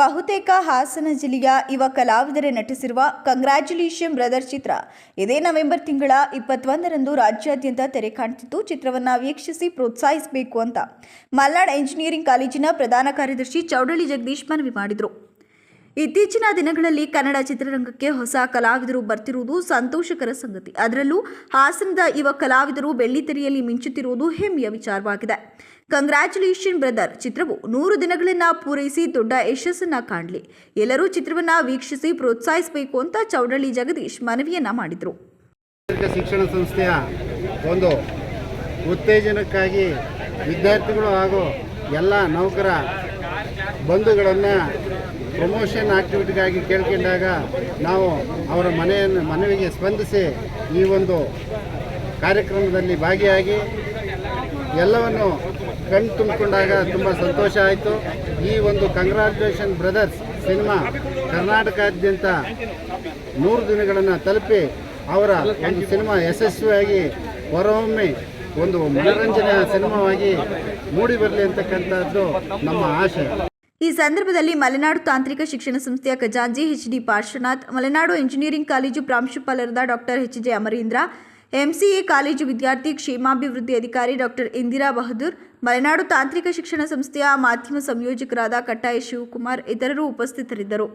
ಬಹುತೇಕ ಹಾಸನ ಜಿಲ್ಲೆಯ ಯುವ ಕಲಾವಿದರೇ ನಟಿಸಿರುವ ಕಂಗ್ರ್ಯಾಚುಲೇಷನ್ ಬ್ರದರ್ ಚಿತ್ರ. ಇದೇ ನವೆಂಬರ್ ತಿಂಗಳ ಇಪ್ಪತ್ತೊಂದರಂದು ರಾಜ್ಯಾದ್ಯಂತ ತೆರೆ ಕಾಣ್ತಿತ್ತು. ಚಿತ್ರವನ್ನು ವೀಕ್ಷಿಸಿ ಪ್ರೋತ್ಸಾಹಿಸಬೇಕು ಅಂತ. ಮಲ್ನಾಡ್ ಎಂಜಿನಿಯರಿಂಗ್ ಕಾಲೇಜಿನ ಪ್ರಧಾನ ಕಾರ್ಯದರ್ಶಿ ಚೌಡಳ್ಳಿ ಜಗದೀಶ್ ಮನವಿ ಮಾಡಿದರು. ಇತ್ತೀಚಿನ ದಿನಗಳಲ್ಲಿ ಕನ್ನಡ ಚಿತ್ರರಂಗಕ್ಕೆ ಹೊಸ ಕಲಾವಿದರು ಬರ್ತಿರುವುದು ಸಂತೋಷಕರ ಸಂಗತಿ. ಅದರಲ್ಲೂ ಹಾಸನದ ಯುವ ಕಲಾವಿದರು ಬೆಳ್ಳಿತೆರೆಯಲ್ಲಿ ಮಿಂಚುತ್ತಿರುವುದು ಹೆಮ್ಮೆಯ ವಿಚಾರವಾಗಿದೆ. ಕಂಗ್ರ್ಯಾಚುಲೇಷನ್ ಬ್ರದರ್ ಚಿತ್ರವು ನೂರು ದಿನಗಳನ್ನು ಪೂರೈಸಿ ದೊಡ್ಡ ಯಶಸ್ಸನ್ನ ಕಾಣಲಿ. ಎಲ್ಲರೂ ಚಿತ್ರವನ್ನ ವೀಕ್ಷಿಸಿ ಪ್ರೋತ್ಸಾಹಿಸಬೇಕು ಅಂತ ಚೌಡಳ್ಳಿ ಜಗದೀಶ್ ಮನವಿಯನ್ನ ಮಾಡಿದರು. ಶಿಕ್ಷಣ ಸಂಸ್ಥೆಯ ಒಂದು ಉತ್ತೇಜನಕ್ಕಾಗಿ ವಿದ್ಯಾರ್ಥಿಗಳು ಹಾಗೂ ಎಲ್ಲ ನೌಕರ ಬಂಧುಗಳನ್ನು ಪ್ರಮೋಷನ್ ಆಕ್ಟಿವಿಟಿಗಾಗಿ ಕೇಳ್ಕೊಂಡಾಗ ನಾವು ಅವರ ಮನೆಯನ್ನು, ಮನವಿಗೆ ಸ್ಪಂದಿಸಿ ಈ ಒಂದು ಕಾರ್ಯಕ್ರಮದಲ್ಲಿ ಭಾಗಿಯಾಗಿ ಎಲ್ಲವನ್ನು ಕಣ್ ತುಂಬಿಕೊಂಡಾಗ ತುಂಬ ಸಂತೋಷ ಆಯಿತು. ಈ ಒಂದು ಕಂಗ್ರ್ಯಾಚುಲೇಷನ್ ಬ್ರದರ್ಸ್ ಸಿನಿಮಾ ಕರ್ನಾಟಕಾದ್ಯಂತ ನೂರು ದಿನಗಳನ್ನು ತಲುಪಿ ಅವರ ಒಂದು ಸಿನಿಮಾ ಯಶಸ್ವಿಯಾಗಿ, ಹೊರಹೊಮ್ಮೆ ಒಂದು ಮನೋರಂಜನೆಯ ಸಿನಿಮಾವಾಗಿ ಮೂಡಿ ಬರಲಿ ಅಂತಕ್ಕಂಥದ್ದು ನಮ್ಮ ಆಶೆ ಈ ಸಂದರ್ಭದಲ್ಲಿ ಮಲೆನಾಡು ತಾಂತ್ರಿಕ ಶಿಕ್ಷಣ ಸಂಸ್ಥೆಯ ಖಜಾಂಜಿ H D Parshwanath, Malenadu engineering college ಪ್ರಾಂಶುಪಾಲರಾದ doctor H J Amarindra, MCA college ವಿದ್ಯಾರ್ಥಿ ಕ್ಷೇಮಾಭಿವೃದ್ಧಿ ಅಧಿಕಾರಿ ಡಾಕ್ಟರ್ ಇಂದಿರಾ ಬಹದ್ದೂರ್, ಮಲೆನಾಡು ತಾಂತ್ರಿಕ ಶಿಕ್ಷಣ ಸಂಸ್ಥೆಯ ಮಾಧ್ಯಮ ಸಂಯೋಜಕರಾದ ಕಟ್ಟಾಯ ಶಿವಕುಮಾರ್ ಇತರರು ಉಪಸ್ಥಿತರಿದ್ದರು.